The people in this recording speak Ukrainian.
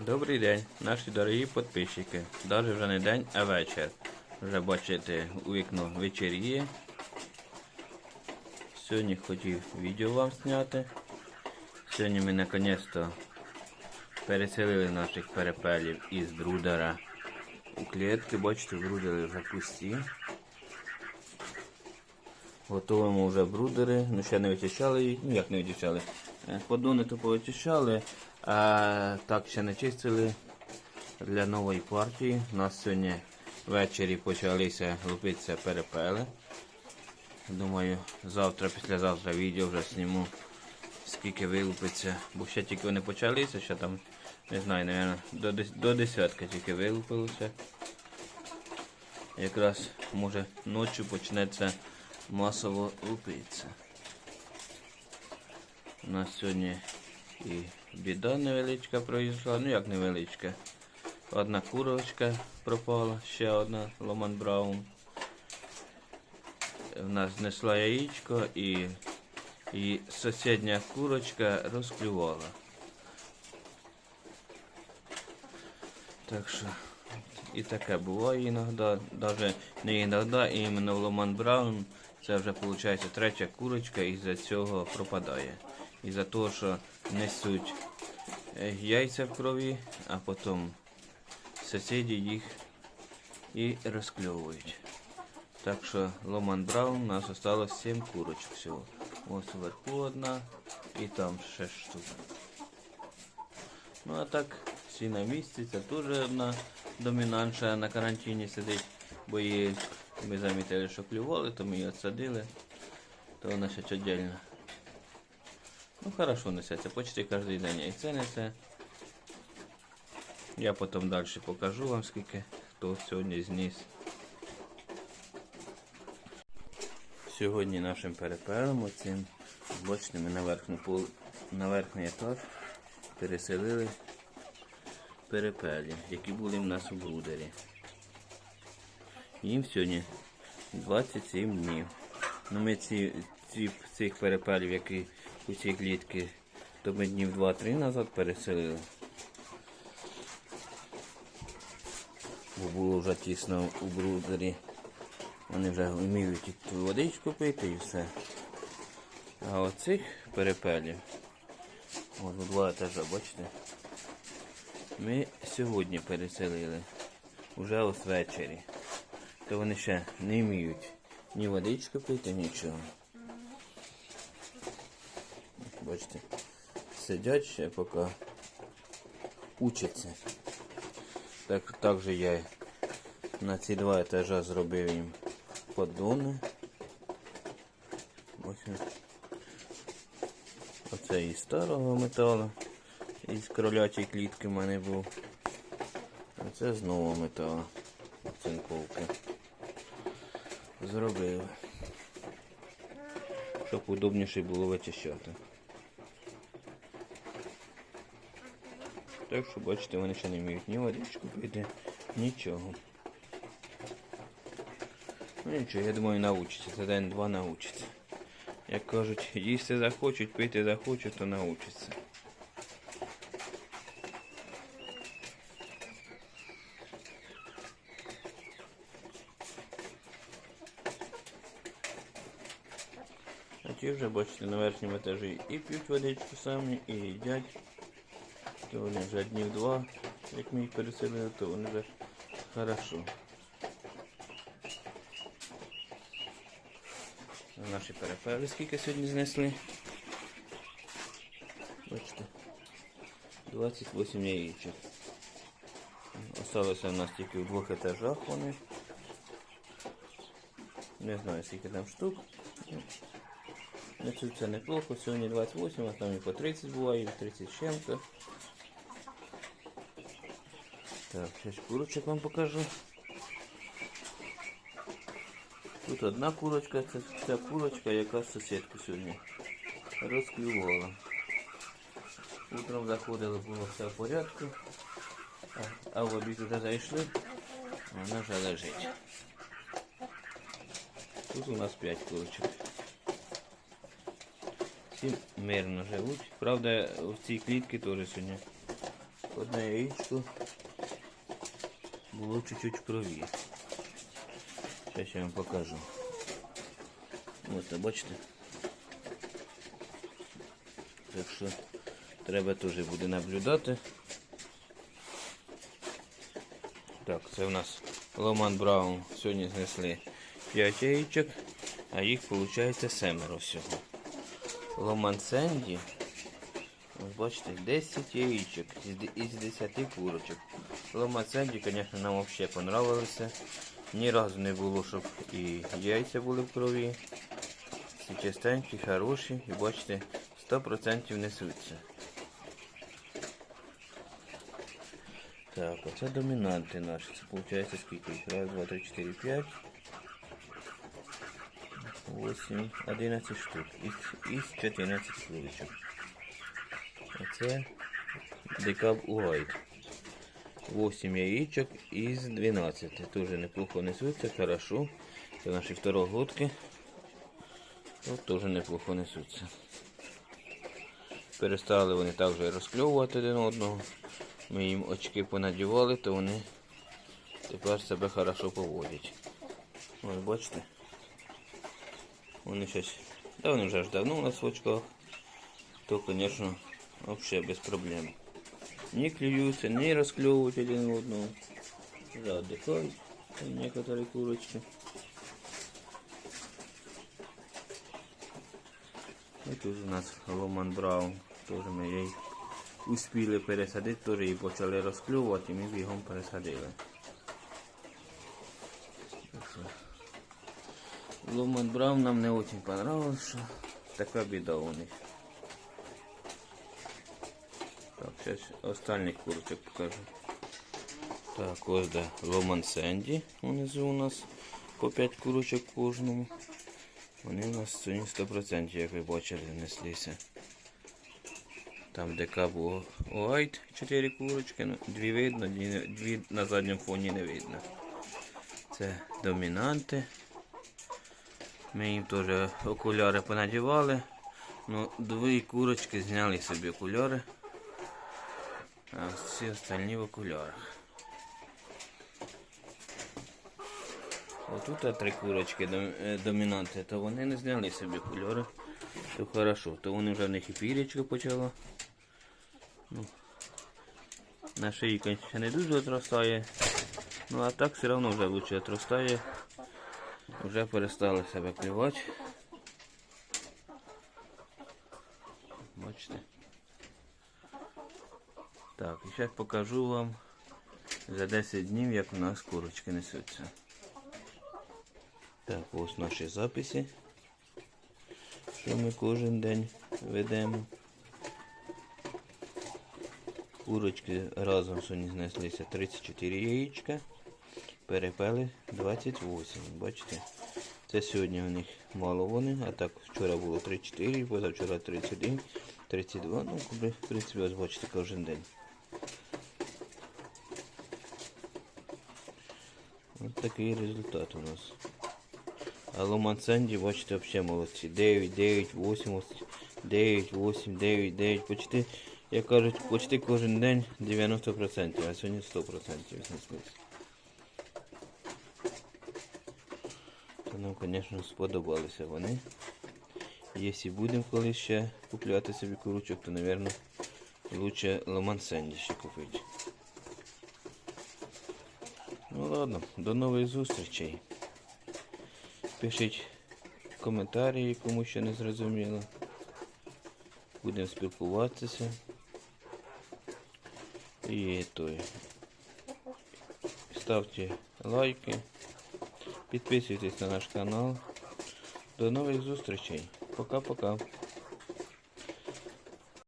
Добрий день, наші дорогі підписчики. Даже вже не день, а вечір. Вже бачите, у вікно вечеріє. Сьогодні хотів відео вам зняти. Сьогодні ми наконець-то переселили наших перепелів із брудера у клітки. Бачите, брудери вже пусті. Готуємо вже брудери, ну ще не вичищали їх, ну як не вичищали. Е, Подони то повичищали, а так ще не чистили для нової партії. У нас сьогодні ввечері почалися лупитися перепели. Думаю, завтра, післязавтра відео вже зніму, скільки вилупиться. Бо ще тільки вони почалися, ще там, не знаю, наверное, до, до десятки тільки вилупилося. Якраз може ночі почнеться масово лупитися. У нас сьогодні і біда невеличка пройшла, ну як невеличка. Одна курочка пропала, ще одна Ломан Браун. В нас знесла яєчко і, і сусідня курочка розклювала. Так що і таке буває іноді, навіть не іноді, і іменно в Ломан Браун це вже виходить третя курочка і за цього пропадає. І за того, що несуть е, яйця в крові, а потім сусіди їх і розкльовують. Так що Ломан Браун у нас осталось 7 курочок всього. Ось вверху одна і там 6 штук. Ну а так, всі на місці, це теж одна домінантша на карантині сидить, бо її ми замітили, що клювали, то ми її відсадили, то вона ще віддільно. Ну хорошо несеться, почти кожен день яйце несе. Я потім далі покажу вам скільки хто сьогодні зніс. Сьогодні нашим перепером оцим, бачите, ми на верхню пол, на верхній етаж переселили перепелі, які були в нас у брудері. Їм сьогодні 27 днів. Ну ми ці, ці цих перепелів, які у цій клітки, то ми днів 2-3 назад переселили. Бо було вже тісно у брудері. Вони вже вміють ту водичку пити і все. А оцих перепелів, от у два етажа, бачите, ми сьогодні переселили. Уже ось ввечері. То вони ще не вміють ні водичку пити, нічого. Бачите, сидять ще поки учаться. Так, так же я на ці два етажа зробив їм поддони. Оце із старого металу. Із кролячої клітки в мене був. А це з нового металу. Оцинковки. Зробив. Щоб удобніше було вичищати. Так що, бачите, вони ще не вміють ні водичку пити, нічого. Ну нічого, я думаю, научиться. За день-два научиться. Як кажуть, їсти захочуть, пити захочуть, то научаться. А ті вже, бачите, на верхньому етажі і п'ють водичку самі, і їдять. То вони вже днів два, як ми їх переселили, то вони вже хорошо. Наші перепели скільки сьогодні знесли. Бачите. 28 яєчок. Осталося в нас тільки в двох етажах вони. Не знаю скільки там штук. Несуться неплохо. Сьогодні 28, а там і по 30 буває, і 30 з чим-то. Так, сейчас курочек вам покажу. Тут одна курочка, це ця курочка, яка сусідку сьогодні розклювала. Утром заходили, було все в порядку, а, а в обід вже зайшли, вона вже лежить. Тут у нас 5 курочок. Всі мирно живуть. Правда, в цій клітці теж сьогодні одна на яєчку було чуть-чуть в крові. Зараз я вам покажу. Ось, бачите? Так що треба теж буде наблюдати. Так, це в нас Ломан Браун. Сьогодні знесли 5 яєчок, а їх виходить семеро всього. Ломан Сенді. Ось бачите, 10 яєчок із 10 курочок. Ломан Сенді, звісно, нам взагалі понравилися. Ні разу не було, щоб і яйця були в крові. Всі чистенькі, хороші. І бачите, 100% несуться. Так, оце домінанти наші. Це виходить скільки? їх? Раз, два, три, чотири, п'ять. Восемь, одинадцять штук. Із, із 14 курочок. Оце декаб угайд. 8 яичек із 12. Тоже неплохо несуться, хорошо. Це наші второгодки. Тут теж неплохо несуться. Перестали вони також розкльовувати один одного. Ми їм очки понадівали, то вони тепер себе хорошо поводять. Ось бачите. Вони щось. Да вони вже ж давно у нас в очках. То, звісно, взагалі без проблем Не клюются, не расклевывают один одного. Да, отдыхают там некоторые курочки. И тут у нас Ломан Браун. Тоже ми її успіли пересадити, теж її почали розклювати, і ми бігом пересадили. Так що, Ломан Браун нам не очень понравилось, що така біда у них. Зараз останніх курочок покажу. Так, ось де Ломан Сенді. Унизу у нас по 5 курочок кожному. Вони у нас сьогодні 100%, як ви бачили, неслися. Там де кабу Уайт 4 курочки, ну, дві видно, дві на задньому фоні не видно. Це домінанти. Ми їм теж окуляри понадівали. Ну, дві курочки зняли собі окуляри. А всі остальні в окулярах. Отут три курочки е, домінанти, то вони не зняли собі окуляри. То хорошо, то вони вже в них і пірячка почала. Ну, на шиї, звісно, не дуже отростає. Ну а так все одно вже лучше отростає. Вже перестали себе клювати. Бачите? Так, зараз покажу вам за 10 днів, як у нас курочки несуться. Так, ось наші записи, що ми кожен день ведемо. Курочки разом сьогодні знеслися 34 яєчка, перепели 28. Бачите? Це сьогодні у них мало вони, а так вчора було 34, позавчора 31, 32, ну, в принципі, ось бачите, кожен день. Ось такий результат у нас. А Ломан Сенді, бачите, взагалі молодці. 9, 9, 8, 9, 8, 9, 9, почти, як кажуть, почти кожен день 90%, а сьогодні 100% знеслися. То нам, звісно, сподобалися вони. Якщо будемо колись ще купляти собі курочок, то, мабуть, лучше Ломан Сенді ще купити. Ладно, до нових зустрічей. Пишіть коментарі, кому ще не зрозуміло. Будемо спілкуватися. І той. Ставте лайки. Підписуйтесь на наш канал. До нових зустрічей. Пока-пока.